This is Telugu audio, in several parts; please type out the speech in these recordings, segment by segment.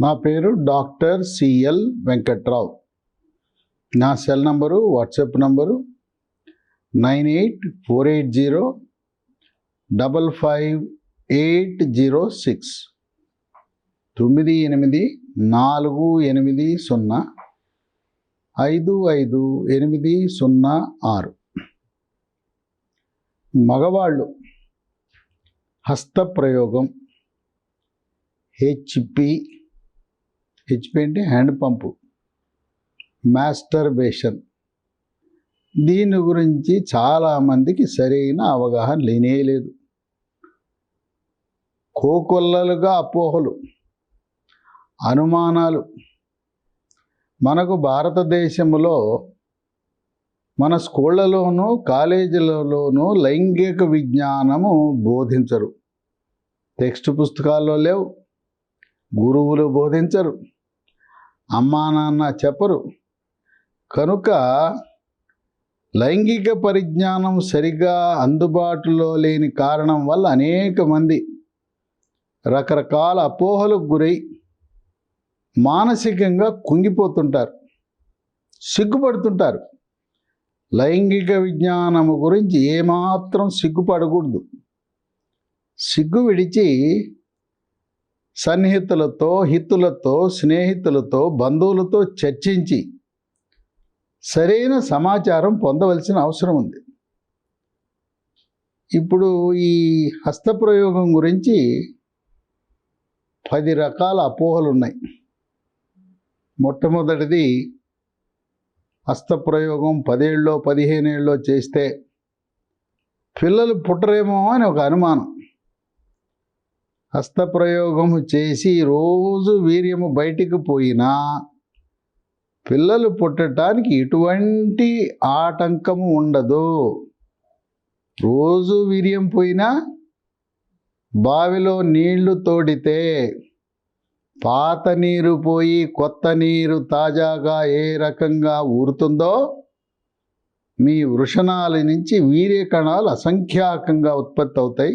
నా పేరు డాక్టర్ సిఎల్ వెంకట్రావు. నా cell number WhatsApp number nine eight four eight zero double five eight zero six. తొమ్మిది ఎనిమిది నాలుగు ఎనిమిది సున్నా ఐదు ఐదు ఎనిమిది సున్నా ఆరు. మగవాళ్ళు హస్త ప్రయోగం హెచ్పి హెచ్పి అంటే హ్యాండ్ పంపు. మాస్టర్బేషన్. దీని గురించి చాలామందికి సరైన అవగాహన లేనే లేదు. కోకొల్లలుగా అపోహలు అనుమానాలు. మనకు భారతదేశంలో మన స్కూళ్ళలోనూ కాలేజీలలోనూ లైంగిక విజ్ఞానము బోధించరు. టెక్స్ట్ పుస్తకాల్లో లేవు. గురువులు బోధించరు. అమ్మా నాన్న చెప్పరు. కనుక లైంగిక పరిజ్ఞానం సరిగా అందుబాటులో లేని కారణం వల్ల అనేక మంది రకరకాల అపోహలకు గురై మానసికంగా కుంగిపోతుంటారు. సిగ్గుపడుతుంటారు. లైంగిక విజ్ఞానము గురించి ఏమాత్రం సిగ్గుపడకూడదు. సిగ్గు విడిచి సన్నిహితులతో హితులతో స్నేహితులతో బంధువులతో చర్చించి సరైన సమాచారం పొందవలసిన అవసరం ఉంది. ఇప్పుడు ఈ హస్తప్రయోగం గురించి పది రకాల అపోహలు ఉన్నాయి. మొట్టమొదటిది హస్తప్రయోగం పదేళ్ళలో పదిహేనేళ్ళలో చేస్తే పిల్లలు పుట్టరేమో అని ఒక అనుమానం. హస్తప్రయోగం చేసి రోజు వీర్యము బయటికి పోయినా పిల్లలు పుట్టడానికి ఎటువంటి ఆటంకము ఉండదు. రోజు వీర్యం పోయినా బావిలో నీళ్ళు తోడితే పాత నీరు పోయి కొత్త నీరు తాజాగా ఏ రకంగా ఊరుతుందో మీ వృషణాల నుంచి వీర్య కణాలు అసంఖ్యాకంగా ఉత్పత్తి అవుతాయి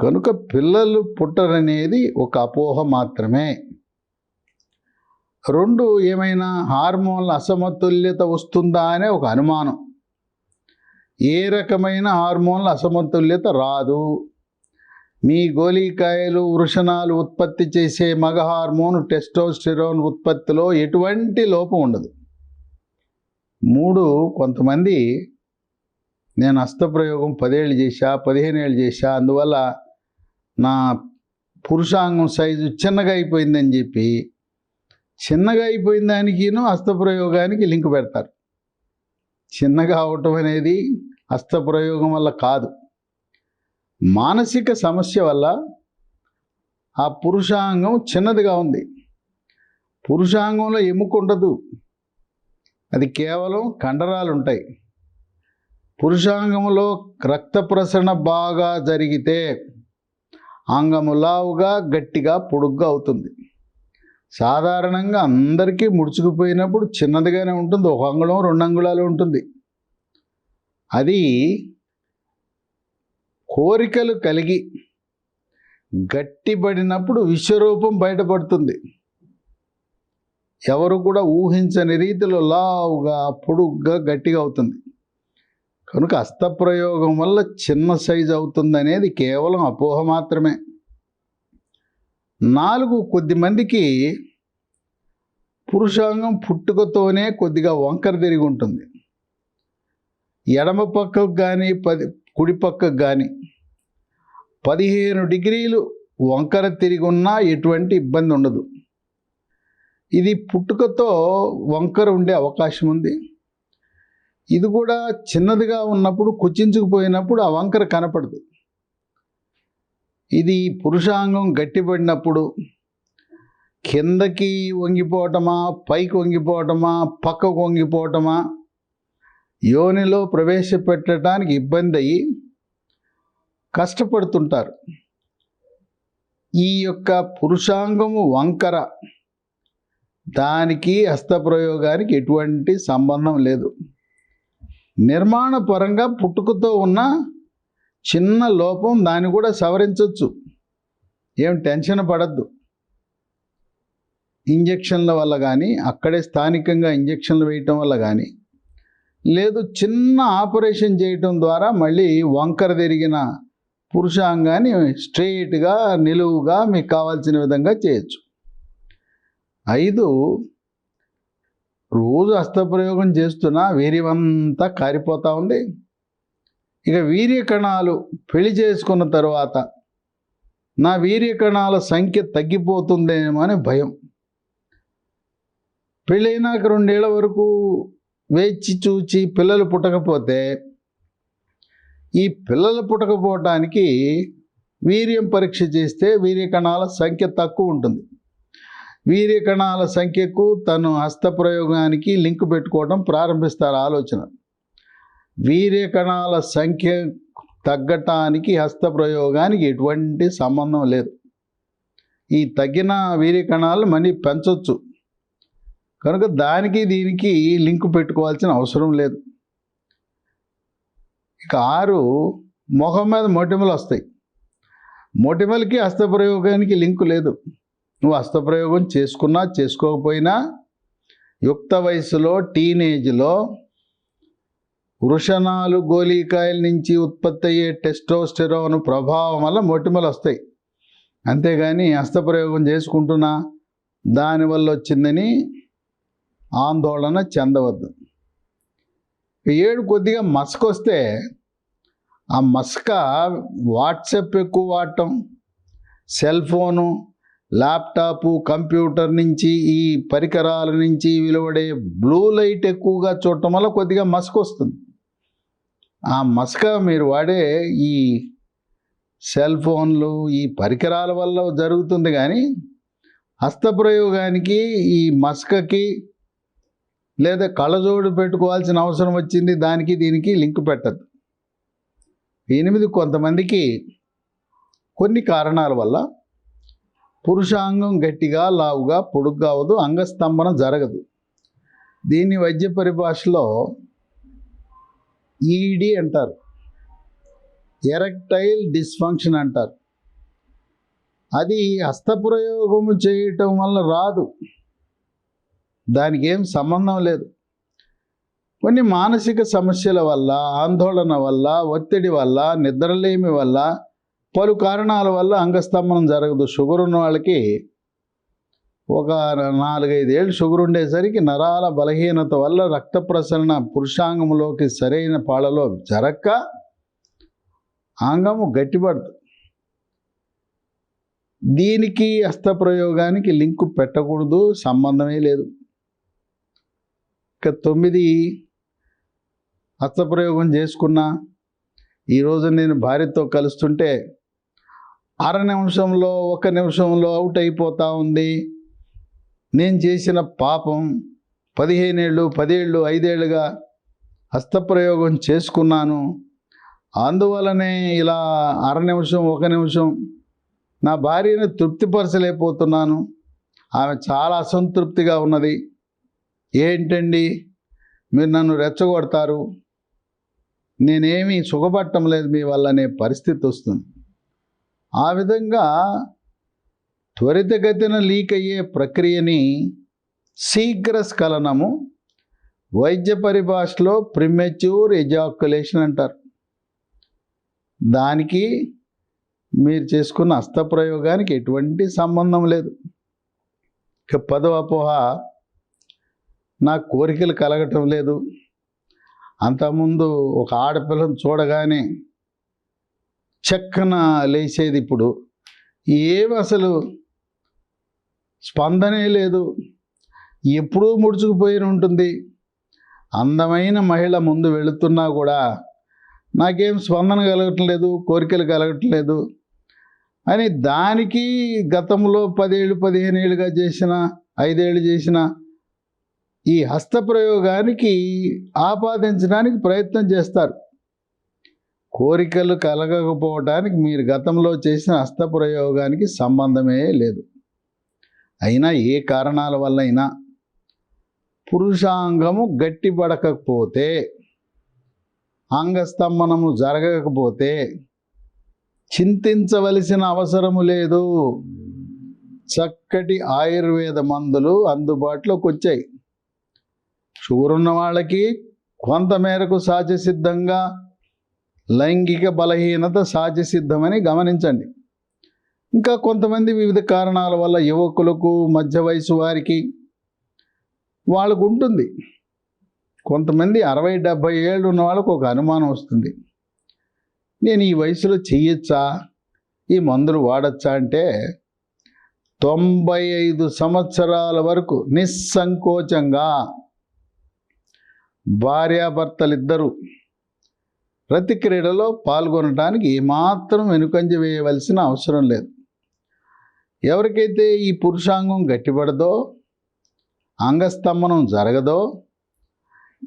కనుక పిల్లలు పుట్టరనేది ఒక అపోహ మాత్రమే. రెండు ఏమైనా హార్మోన్ల అసమతుల్యత వస్తుందా అనే ఒక అనుమానం. ఏ రకమైన హార్మోన్ల అసమతుల్యత రాదు. మీ గోలీకాయలు వృషణాలు ఉత్పత్తి చేసే మగ హార్మోన్ టెస్టోస్టిరోన్ ఉత్పత్తిలో ఎటువంటి లోపం ఉండదు. మూడు కొంతమంది నేను హస్తప్రయోగం పదేళ్ళు చేశా పదిహేను ఏళ్ళు చేశా అందువల్ల నా పురుషాంగం సైజు చిన్నగా అయిపోయిందని చెప్పి చిన్నగా అయిపోయిన దానికిను హస్తప్రయోగానికి లింక్ పెడతారు. చిన్నగా అవటం అనేది హస్తప్రయోగం వల్ల కాదు. మానసిక సమస్య వల్ల ఆ పురుషాంగం చిన్నదిగా ఉంది. పురుషాంగంలో ఎముక ఉండదు. అది కేవలం కండరాలు ఉంటాయి. పురుషాంగంలో రక్త ప్రసరణ బాగా జరిగితే అంగము లావుగా గట్టిగా పొడుగ్గా అవుతుంది. సాధారణంగా అందరికీ ముడుచుకుపోయినప్పుడు చిన్నదిగానే ఉంటుంది ఒక అంగుళం రెండు అంగుళాలు ఉంటుంది. అది కోరికలు కలిగి గట్టిపడినప్పుడు విశ్వరూపం బయటపడుతుంది. ఎవరు కూడా ఊహించని రీతిలో లావుగా పొడుగ్గా గట్టిగా అవుతుంది. కనుక అస్తప్రయోగం వల్ల చిన్న సైజు అవుతుంది అనేది కేవలం అపోహ మాత్రమే. నాలుగు కొద్ది మందికి పురుషాంగం పుట్టుకతోనే కొద్దిగా వంకర తిరిగి ఉంటుంది. ఎడమ పక్కకు కానీ పది కుడి పక్కకు కానీ పదిహేను డిగ్రీలు వంకర తిరిగి ఉన్నా ఎటువంటి ఇబ్బంది ఉండదు ఇది పుట్టుకతో వంకర ఉండే అవకాశం ఉంది ఇది కూడా చిన్నదిగా ఉన్నప్పుడు కుచించుకుపోయినప్పుడు ఆ వంకర కనపడదు. ఇది పురుషాంగం గట్టిపడినప్పుడు కిందకి వంగిపోవటమా పైకి వంగిపోవటమా పక్కకు వంగిపోవటమా యోనిలో ప్రవేశపెట్టడానికి ఇబ్బంది అయ్యి కష్టపడుతుంటారు. ఈ యొక్క పురుషాంగము వంకర. దానికి హస్తప్రయోగానికి ఎటువంటి సంబంధం లేదు. నిర్మాణ పరంగా పుట్టుకతో ఉన్న చిన్న లోపం దాన్ని కూడా సవరించవచ్చు ఏం టెన్షన్ పడద్దు. ఇంజక్షన్ల వల్ల కానీ అక్కడే స్థానికంగా ఇంజక్షన్లు వేయటం వల్ల కానీ లేదు చిన్న ఆపరేషన్ చేయటం ద్వారా మళ్ళీ వంకర తిరిగిన పురుషాంగాన్ని స్ట్రెయిట్గా నిలువుగా మీకు కావాల్సిన విధంగా చేయొచ్చు. ఐదు రోజు హస్తప్రయోగం చేస్తున్నా వీర్యమంతా కారిపోతూ ఉంది. ఇక వీర్యకణాలు పెళ్ళి చేసుకున్న తర్వాత నా వీర్యకణాల సంఖ్య తగ్గిపోతుందేమో అని భయం. పెళ్ళైనాక రెండేళ్ళ వరకు వేచి చూచి పిల్లలు పుట్టకపోతే ఈ పిల్లలు పుట్టకపోవటానికి వీర్యం పరీక్ష చేస్తే వీర్యకణాల సంఖ్య తక్కువ ఉంటుంది. వీర్య కణాల సంఖ్యకు తను హస్తప్రయోగానికి లింక్ పెట్టుకోవడం ప్రారంభిస్తారు ఆలోచన. వీర్య కణాల సంఖ్య తగ్గటానికి హస్తప్రయోగానికి ఎటువంటి సంబంధం లేదు. ఈ తగ్గిన వీర్య కణాలు మళ్ళీ పెంచవచ్చు కనుక దానికి దీనికి లింక్ పెట్టుకోవాల్సిన అవసరం లేదు. ఇక ఆరు ముఖం మీద మొటిమలు వస్తాయి. మొటిమలకి హస్తప్రయోగానికి లింకు లేదు. నువ్వు హస్తప్రయోగం చేసుకున్నా చేసుకోకపోయినా యుక్త వయసులో టీనేజ్లో వృషణాలు గోలీకాయల నుంచి ఉత్పత్తి అయ్యే టెస్టోస్టెరోన్ ప్రభావం వల్ల మొటిమలు వస్తాయి. అంతేగాని హస్తప్రయోగం చేసుకుంటున్నా దానివల్ల వచ్చిందని ఆందోళన చెందవద్దు. ఏడు కొద్దిగా మసక వస్తే ఆ మసక వాట్సాప్ ఎక్కువ వాడటం సెల్ ఫోను ల్యాప్టాపు కంప్యూటర్ నుంచి ఈ పరికరాల నుంచి వెలువడే బ్లూ లైట్ ఎక్కువగా చూడటం వల్ల కొద్దిగా మసక వస్తుంది. ఆ మసక మీరు వాడే ఈ సెల్ ఫోన్లు ఈ పరికరాల వల్ల జరుగుతుంది కానీ హస్తప్రయోగానికి ఈ మసకకి లేదా కళ్ళజోడు పెట్టుకోవాల్సిన అవసరం వచ్చింది దానికి దీనికి లింక్ పెట్టద్దు. ఎనిమిది కొంతమందికి కొన్ని కారణాల వల్ల పురుషాంగం గట్టిగా లావుగా పొడుగ్గా అవదు అంగస్తంభన జరగదు. దీన్ని వైద్య పరిభాషలో ఈడి అంటారు. ఎరెక్టైల్ డిస్ఫంక్షన్ అంటారు. అది హస్తప్రయోగం చేయటం వల్ల రాదు. దానికి ఏం సంబంధం లేదు. కొన్ని మానసిక సమస్యల వల్ల ఆందోళన వల్ల ఒత్తిడి వల్ల నిద్రలేమి వల్ల పలు కారణాల వల్ల అంగస్తంభనం జరగదు. షుగర్ ఉన్న వాళ్ళకి ఒక నాలుగైదేళ్ళు షుగర్ ఉండేసరికి నరాల బలహీనత వల్ల రక్త ప్రసరణ పురుషాంగంలోకి సరైన పాళలో జరక్క అంగము గట్టిపడదు. దీనికి హస్తప్రయోగానికి లింకు పెట్టకూడదు. సంబంధమే లేదు. ఇక తొమ్మిది హస్తప్రయోగం చేసుకున్నా ఈరోజు నేను భార్యతో కలుస్తుంటే అర నిమిషంలో ఒక నిమిషంలో అవుట్ అయిపోతూ ఉంది. నేను చేసిన పాపం పదిహేనేళ్ళు పదేళ్ళు ఐదేళ్ళుగా హస్తప్రయోగం చేసుకున్నాను. అందువలనే ఇలా అర నిమిషం ఒక నిమిషం నా భార్యను తృప్తిపరచలేకపోతున్నాను. ఆమె చాలా అసంతృప్తిగా ఉన్నది. ఏంటండి? మీరు నన్ను రెచ్చగొడతారు. నేనేమీ సుఖపట్టం లేదు మీ వల్ల అనే పరిస్థితి వస్తుంది. ఆ విధంగా త్వరితగతిన లీక్ అయ్యే ప్రక్రియని శీఘ్ర స్ఖలనము వైద్య పరిభాషలో ప్రిమెచ్యూర్ ఎజాక్యులేషన్ అంటారు. దానికి మీరు చేసుకున్న హస్తప్రయోగానికి ఎటువంటి సంబంధం లేదు. ఇక పదవ అపోహ నా కోరికలు కలగటం లేదు. అంతకుముందు ఒక ఆడపిల్లను చూడగానే చక్కన లేచేది ఇప్పుడు. ఏమి అసలు? స్పందనే లేదు. ఎప్పుడూ ముడుచుకుపోయి ఉంటుంది. అందమైన మహిళ ముందు వెళుతున్నా కూడా నాకేం స్పందన కలగట్లేదు కోరికలు కలగట్లేదు. అని దానికి గతంలో పదేళ్ళు పదిహేను ఏళ్ళుగా చేసిన ఐదేళ్ళు చేసిన ఈ హస్త ప్రయోగానికి ఆపాదించడానికి ప్రయత్నం చేస్తారు. కోరికలు కలగకపోవటానికి మీరు గతంలో చేసిన హస్తప్రయోగానికి సంబంధమే లేదు. అయినా ఏ కారణాల వల్ల అయినా పురుషాంగము గట్టిపడకపోతే అంగస్తంభనము జరగకపోతే చింతించవలసిన అవసరము లేదు. చక్కటి ఆయుర్వేద మందులు అందుబాటులోకి వచ్చాయి. షుగర్ ఉన్న వాళ్ళకి కొంతమేరకు సాధ్యసిద్ధంగా లైంగిక బలహీనత సహజసిద్ధమని గమనించండి. ఇంకా కొంతమంది వివిధ కారణాల వల్ల యువకులకు మధ్య వయసు వారికి వాళ్ళకు ఉంటుంది. కొంతమంది అరవై డెబ్భై ఏళ్ళు ఉన్న వాళ్ళకు ఒక అనుమానం వస్తుంది. నేను ఈ వయసులో చెయ్యొచ్చా? ఈ మందులు వాడచ్చా అంటే తొంభై ఐదు సంవత్సరాల వరకు నిస్సంకోచంగా భార్యాభర్తలిద్దరూ ప్రతి క్రీడలో పాల్గొనడానికి ఏమాత్రం వెనుకంజ వేయవలసిన అవసరం లేదు. ఎవరికైతే ఈ పురుషాంగం గట్టిపడదో అంగస్తంభనం జరగదో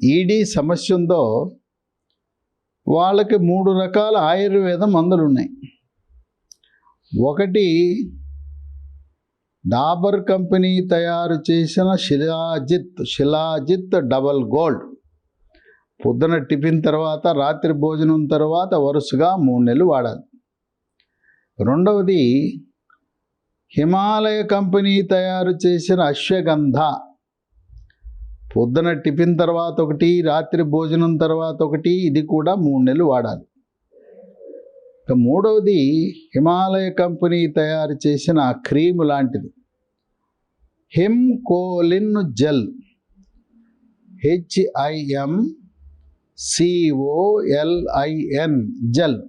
ఈడీ సమస్య ఉందో వాళ్ళకి మూడు రకాల ఆయుర్వేద మందులు ఉన్నాయి. ఒకటి డాబర్ కంపెనీ తయారు చేసిన శిలాజిత్ శిలాజిత్ డబల్ గోల్డ్. పొద్దున టిఫిన్ తర్వాత రాత్రి భోజనం తర్వాత వరుసగా మూడు నెలలు వాడాలి. రెండవది హిమాలయ కంపెనీ తయారు చేసిన అశ్వగంధ. పొద్దున టిఫిన్ తర్వాత ఒకటి రాత్రి భోజనం తర్వాత ఒకటి ఇది కూడా మూడు నెలలు వాడాలి. ఇక మూడవది హిమాలయ కంపెనీ తయారు చేసిన క్రీమ్ లాంటిది. Himcolin gel. H I M C O L I N gel.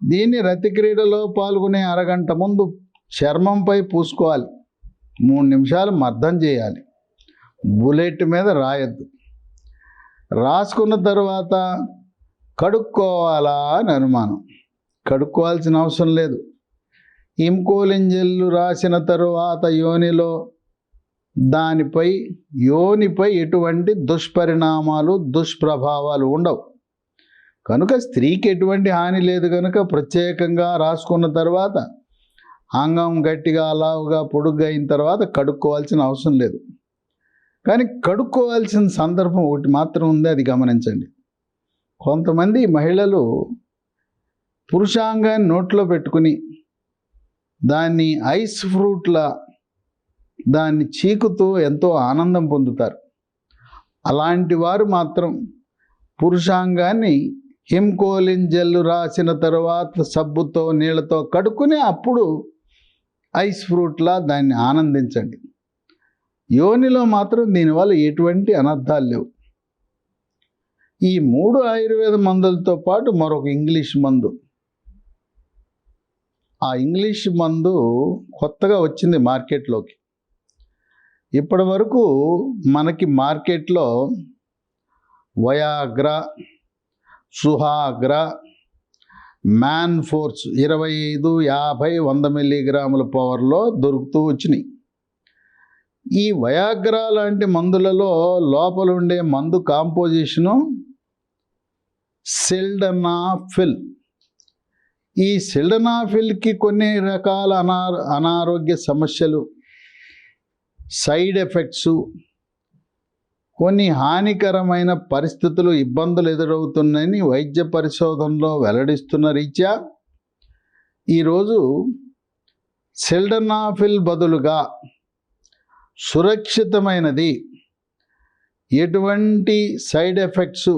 దీన్ని రతి క్రీడలో పాల్గొనే అరగంట ముందు చర్మంపై పూసుకోవాలి. మూడు నిమిషాలు మర్దం చేయాలి. బుల్లెట్ మీద రాయద్దు. రాసుకున్న తర్వాత కడుక్కోవాలా అని అనుమానం. కడుక్కోవాల్సిన అవసరం లేదు. ఇంకోలింజెల్లు రాసిన తరువాత యోనిలో దానిపై యోనిపై ఎటువంటి దుష్పరిణామాలు దుష్ప్రభావాలు ఉండవు. కనుక స్త్రీకి ఎటువంటి హాని లేదు కనుక ప్రత్యేకంగా రాసుకున్న తర్వాత అంగం గట్టిగా అలావుగా పొడుగ్గా అయిన తర్వాత కడుక్కోవాల్సిన అవసరం లేదు. కానీ కడుక్కోవాల్సిన సందర్భం ఒకటి మాత్రం ఉంది అది గమనించండి. కొంతమంది మహిళలు పురుషాంగాన్ని నోట్లో పెట్టుకుని దాన్ని ఐస్ ఫ్రూట్ల దాన్ని చీకుతూ ఎంతో ఆనందం పొందుతారు. అలాంటి వారు మాత్రం పురుషాంగాన్ని హిమ్కోలిన్ జల్లు రాసిన తర్వాత సబ్బుతో నీళ్ళతో కడుక్కుని అప్పుడు ఐస్ ఫ్రూట్లా దాన్ని ఆనందించండి. యోనిలో మాత్రం దీనివల్ల ఎటువంటి అనర్థాలు లేవు. ఈ మూడు ఆయుర్వేద మందులతో పాటు మరొక ఇంగ్లీష్ మందు. ఆ ఇంగ్లీష్ మందు కొత్తగా వచ్చింది మార్కెట్లోకి. ఇప్పటి వరకు మనకి మార్కెట్లో వయాగ్ర సుహాగ్ర మ్యాన్ ఫోర్స్ ఇరవై ఐదు యాభై వంద మిల్లీగ్రాముల పవర్లో దొరుకుతూ వచ్చినాయి. ఈ వయాగ్ర లాంటి మందులలో లోపల ఉండే మందు కాంపోజిషను సిల్డనాఫిల్. ఈ సిల్డనాఫిల్కి కొన్ని రకాల అనా అనారోగ్య సమస్యలు సైడ్ ఎఫెక్ట్స్ కొన్ని హానికరమైన పరిస్థితులు ఇబ్బందులు ఎదురవుతున్నాయని వైద్య పరిశోధనలో వెల్లడిస్తున్న రీత్యా ఈరోజు సెల్డనాఫిల్ బదులుగా సురక్షితమైనది. ఎటువంటి సైడ్ ఎఫెక్ట్స్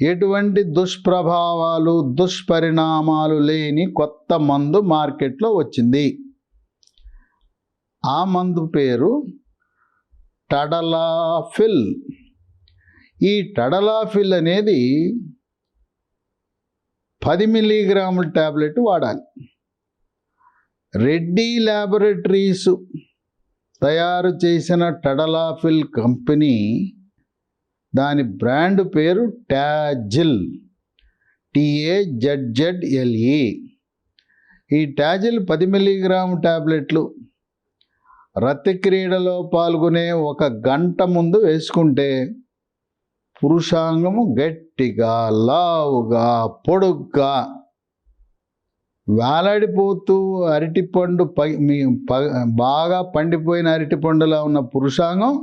ఎటువంటి దుష్ప్రభావాలు దుష్పరిణామాలు లేని కొత్త మందు మార్కెట్లో వచ్చింది. ఆ మందు పేరు టడలాఫిల్. ఈ టడలాఫిల్ అనేది పది మిల్లీగ్రాముల ట్యాబ్లెట్ వాడాలి. రెడ్డి ల్యాబొరేటరీస్ తయారు చేసిన టడలాఫిల్ కంపెనీ దాని బ్రాండ్ పేరు ట్యాజిల్ టిఏజెడ్జెడ్ఎల్ఈ ఈ ట్యాజిల్ పది మిల్లీగ్రాము ట్యాబ్లెట్లు రతి క్రీడలో పాల్గొనే ఒక గంట ముందు వేసుకుంటే పురుషాంగము గట్టిగా లావుగా పొడుగ్గా వేలాడిపోతూ అరటిపండు ప మీ ప బాగా పండిపోయిన అరటిపండులా ఉన్న పురుషాంగం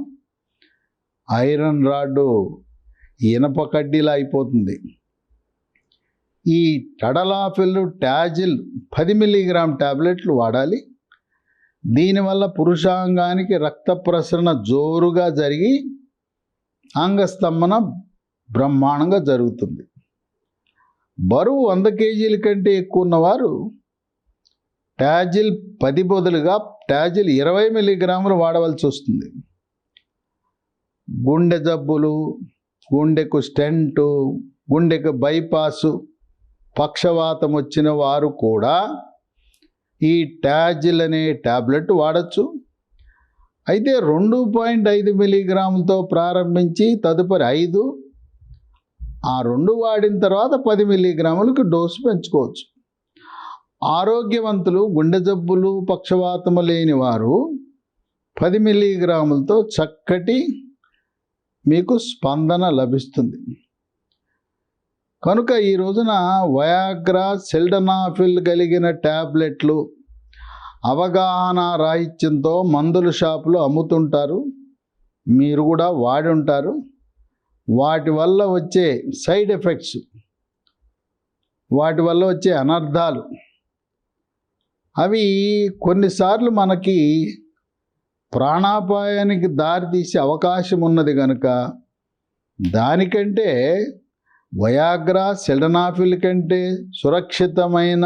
ఐరన్ రాడ్డు ఇనప కడ్డీలా అయిపోతుంది. ఈ టడలాఫిల్ ట్యాజిల్ పది మిల్లీగ్రామ్ ట్యాబ్లెట్లు వాడాలి. దీనివల్ల పురుషాంగానికి రక్త ప్రసరణ జోరుగా జరిగి అంగస్తంభన బ్రహ్మాండంగా జరుగుతుంది. బరువు వంద కేజీల కంటే ఎక్కువ ఉన్నవారు ట్యాజిల్ పది బదులుగా ట్యాజిల్ ఇరవై మిల్లీగ్రాములు వాడవలసి వస్తుంది. గుండె జబ్బులు గుండెకు స్టెంటు గుండెకు బైపాసు పక్షవాతం వచ్చిన వారు కూడా ఈ ట్యాజిల్ అనే ట్యాబ్లెట్ వాడచ్చు. అయితే రెండు పాయింట్ ఐదు మిల్లీగ్రాములతో ప్రారంభించి తదుపరి ఐదు ఆ రెండు వాడిన తర్వాత పది మిల్లీగ్రాములకు డోసు పెంచుకోవచ్చు. ఆరోగ్యవంతులు గుండె జబ్బులు పక్షవాతము లేని వారు పది మిల్లీగ్రాములతో చక్కటి మీకు స్పందన లభిస్తుంది. కనుక ఈ రోజున వయాగ్రా సెల్డనాఫిల్ కలిగిన ట్యాబ్లెట్లు అవగాహన రాహిత్యంతో మందుల షాపులో అమ్ముతుంటారు. మీరు కూడా వాడి ఉంటారు. వాటి వల్ల వచ్చే సైడ్ ఎఫెక్ట్స్ వాటి వల్ల వచ్చే అనర్థాలు అవి కొన్నిసార్లు మనకి ప్రాణాపాయానికి దారితీసే అవకాశం ఉన్నది కనుక దానికంటే వయాగ్రా సెల్డనాఫిల్ కంటే సురక్షితమైన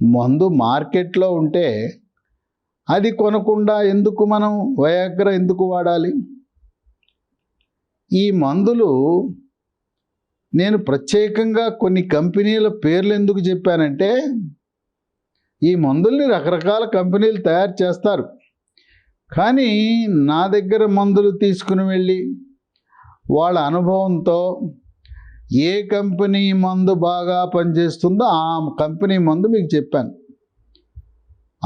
మందు మార్కెట్లో ఉంటే అది కొనకుండా ఎందుకు మనం వయాగ్రా ఎందుకు వాడాలి? ఈ మందులు నేను ప్రత్యేకంగా కొన్ని కంపెనీల పేర్లు ఎందుకు చెప్పానంటే ఈ మందుల్ని రకరకాల కంపెనీలు తయారు చేస్తారు. కానీ నా దగ్గర మందులు తీసుకుని వెళ్ళి వాళ్ళ అనుభవంతో ఏ కంపెనీ మందు బాగా పనిచేస్తుందో ఆ కంపెనీ మందు మీకు చెప్పాను.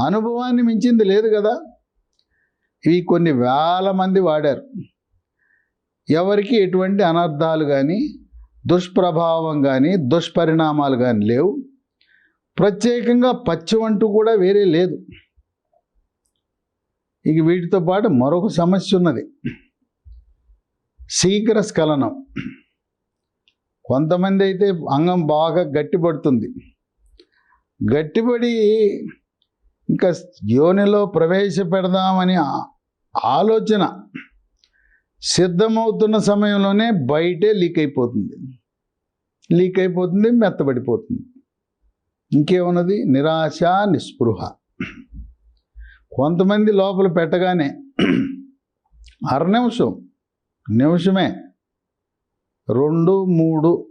అనుభవాన్ని మించింది లేదు కదా. ఇవి కొన్ని వేల మంది వాడారు. ఎవరికి ఎటువంటి అనర్థాలు కానీ దుష్ప్రభావం కానీ దుష్పరిణామాలు కానీ లేవు. ప్రత్యేకంగా పచ్చం అంటూ కూడా వేరే లేదు. ఇక వీటితో పాటు మరొక సమస్య ఉన్నది. శీఘ్ర స్ఖలనం కొంతమంది అయితే అంగం బాగా గట్టిపడుతుంది. గట్టిపడి ఇంకా యోనిలో ప్రవేశపెడదామని ఆలోచన సిద్ధమవుతున్న సమయంలోనే బయటే లీక్ అయిపోతుంది లీక్ అయిపోతుంది మెత్తబడిపోతుంది. ఇంకేమున్నది? నిరాశ నిస్పృహ. కొంతమంది లోపల పెట్టగానే అర నిమిషం నిమిషమే రెండు మూడు.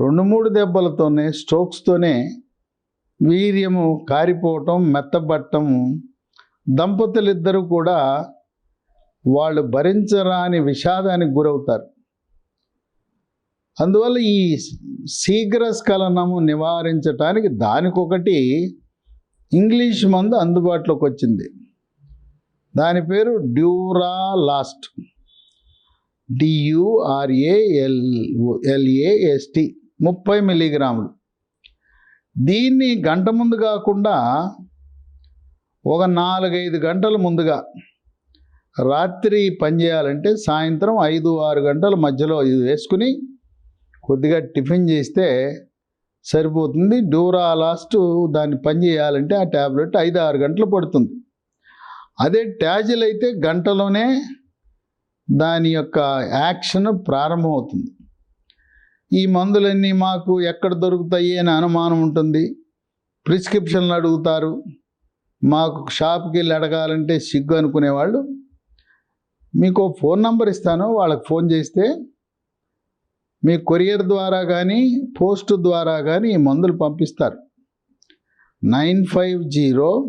రెండు మూడు దెబ్బలతోనే స్ట్రోక్స్తోనే వీర్యము కారిపోవటం మెత్తబట్టం దంపతులిద్దరూ కూడా వాళ్ళు భరించరాని విషాదానికి గురవుతారు. అందువల్ల ఈ శీఘ్ర స్ఖలనము నివారించటానికి దానికొకటి ఇంగ్లీష్ మందు అందుబాటులోకి వచ్చింది దాని పేరు డ్యూరా లాస్ట్ డియుఆర్ఏఎల్ ఎల్ఏఎస్టి ముప్పై మిల్లీగ్రాములు. దీన్ని గంట ముందు కాకుండా ఒక నాలుగైదు గంటల ముందుగా రాత్రి పని చేయాలంటే సాయంత్రం ఐదు ఆరు గంటల మధ్యలో ఇది వేసుకుని కొద్దిగా టిఫిన్ చేస్తే సరిపోతుంది. డ్యూరా లాస్ట్ దాన్ని పని చేయాలంటే ఆ ట్యాబ్లెట్ ఐదు ఆరు గంటలు పడుతుంది. అదే ట్యాజిల్ అయితే గంటలోనే దాని యొక్క యాక్షన్ ప్రారంభమవుతుంది. ఈ మందులన్నీ మాకు ఎక్కడ దొరుకుతాయి అని అనుమానం ఉంటుంది. ప్రిస్క్రిప్షన్లు అడుగుతారు. మాకు షాప్కి వెళ్ళి అడగాలంటే సిగ్గు అనుకునేవాళ్ళు. మీకు ఫోన్ నంబర్ ఇస్తాను. వాళ్ళకి ఫోన్ చేస్తే మీ కొరియర్ ద్వారా కానీ పోస్ట్ ద్వారా కానీ ఈ మందులు పంపిస్తారు. Nine five zero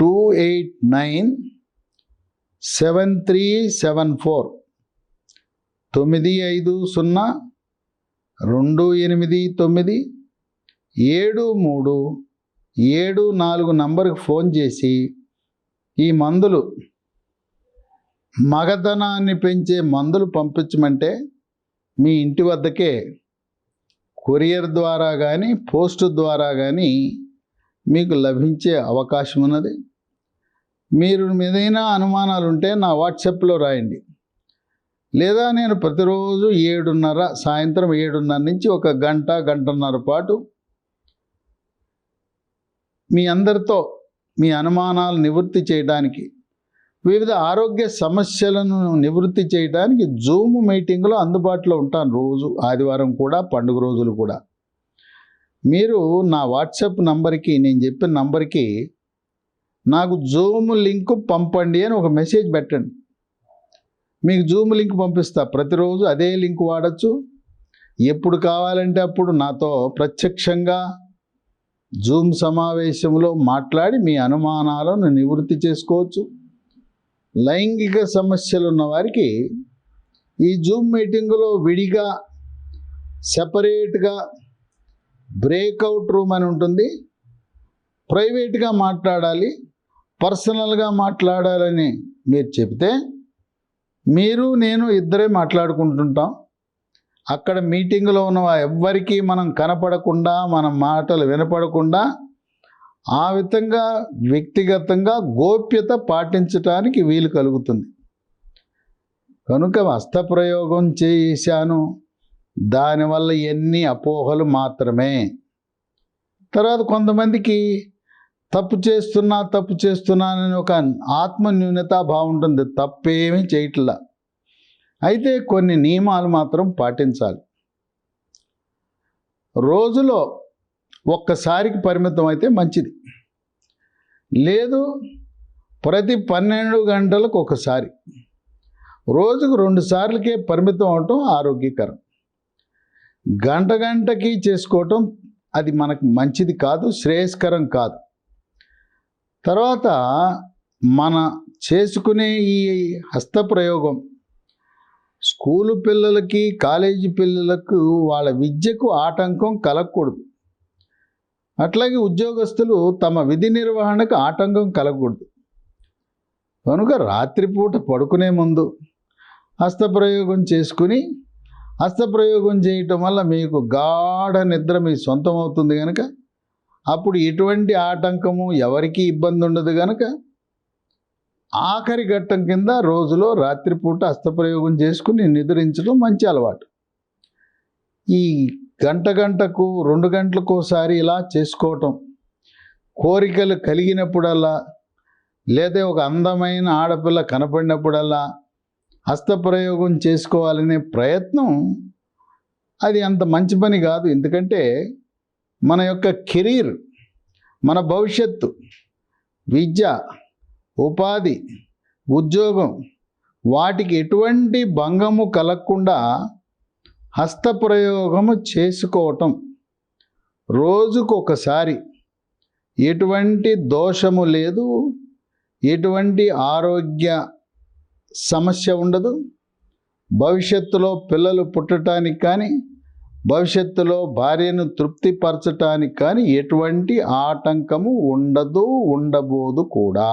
two eight nine seven three seven four తొమ్మిది ఐదు సున్నా. రెండు ఎనిమిది తొమ్మిది. ఏడు మూడు. ఏడు నాలుగు నంబర్కి ఫోన్ చేసి ఈ మందులు మగధనాన్ని పెంచే మందులు పంపించమంటే మీ ఇంటి వద్దకే కొరియర్ ద్వారా కానీ పోస్ట్ ద్వారా కానీ మీకు లభించే అవకాశం ఉన్నది. మీరు మీదైనా అనుమానాలు ఉంటే నా వాట్సాప్లో రాయండి. లేదా నేను ప్రతిరోజు ఏడున్నర సాయంత్రం ఏడున్నర నుంచి ఒక గంట గంటన్నర పాటు మీ అందరితో మీ అనుమానాలు నివృత్తి చేయడానికి వివిధ ఆరోగ్య సమస్యలను నివృత్తి చేయడానికి జూమ్ మీటింగ్లో అందుబాటులో ఉంటాను రోజు ఆదివారం కూడా పండుగ రోజులు కూడా. మీరు నా వాట్సాప్ నంబర్కి నేను చెప్పిన నంబర్కి నాకు జూమ్ లింక్ పంపండి అని ఒక మెసేజ్ పెట్టండి మీకు జూమ్ లింక్ పంపిస్తా. ప్రతిరోజు అదే లింక్ వాడచ్చు. ఎప్పుడు కావాలంటే అప్పుడు నాతో ప్రత్యక్షంగా జూమ్ సమావేశంలో మాట్లాడి మీ అనుమానాలను నివృత్తి చేసుకోవచ్చు. లైంగిక సమస్యలు ఉన్న వారికి ఈ జూమ్ మీటింగులో విడిగా సెపరేట్గా బ్రేక్అవుట్ రూమ్ అని ఉంటుంది. ప్రైవేట్గా మాట్లాడాలి. పర్సనల్గా మాట్లాడాలని మీరు చెప్తే మీరు నేను ఇద్దరే మాట్లాడుకుంటుంటాం. అక్కడ మీటింగ్లో ఉన్న ఎవ్వరికీ మనం కనపడకుండా మన మాటలు వినపడకుండా ఆ విధంగా వ్యక్తిగతంగా గోప్యత పాటించటానికి వీలు కలుగుతుంది. కనుక హస్తప్రయోగం చేశాను. దానివల్ల ఎన్ని అపోహలు మాత్రమే. తర్వాత కొంతమందికి తప్పు చేస్తున్నా తప్పు చేస్తున్నానని ఒక ఆత్మ న్యూనత బాగుంటుంది తప్పేమీ చేయట్లా. అయితే కొన్ని నియమాలు మాత్రం పాటించాలి. రోజులో ఒక్కసారికి పరిమితం అయితే మంచిది. లేదు ప్రతి పన్నెండు గంటలకు ఒకసారి. రోజుకు రెండు సార్లకే పరిమితం అవటం ఆరోగ్యకరం. గంట గంటకి చేసుకోవటం అది మనకు మంచిది కాదు శ్రేయస్కరం కాదు. తర్వాత మన చేసుకునే ఈ హస్త ప్రయోగం స్కూలు పిల్లలకి కాలేజీ పిల్లలకు వాళ్ళ విద్యకు ఆటంకం కలగకూడదు. అట్లాగే ఉద్యోగస్తులు తమ విధి నిర్వహణకు ఆటంకం కలగకూడదు. కనుక రాత్రిపూట పడుకునే ముందు హస్తప్రయోగం చేసుకుని హస్తప్రయోగం చేయటం వల్ల మీకు గాఢ నిద్ర మీ సొంతం అవుతుంది కనుక అప్పుడు ఎటువంటి ఆటంకము? ఎవరికీ ఇబ్బంది ఉండదు కనుక ఆఖరి ఘట్టం కింద రోజులో రాత్రిపూట హస్తప్రయోగం చేసుకుని నిద్రించడం మంచి అలవాటు. ఈ గంట గంటకు రెండు గంటలకు ఒకసారి ఇలా చేసుకోవటం. కోరికలు కలిగినప్పుడల్లా లేదా ఒక అందమైన ఆడపిల్ల కనపడినప్పుడల్లా హస్తప్రయోగం చేసుకోవాలనే ప్రయత్నం అది అంత మంచి పని కాదు. ఎందుకంటే మన యొక్క కెరీర్ మన భవిష్యత్తు విద్య ఉపాధి ఉద్యోగం వాటికి ఎటువంటి భంగము కలగకుండా హస్తప్రయోగము చేసుకోవటం. రోజుకొకసారి ఎటువంటి దోషము లేదు ఎటువంటి ఆరోగ్య సమస్య ఉండదు. భవిష్యత్తులో పిల్లలు పుట్టడానికి కానీ భవిష్యత్తులో భార్యను తృప్తిపరచటానికి కానీ ఎటువంటి ఆటంకము ఉండదు ఉండబోదు కూడా.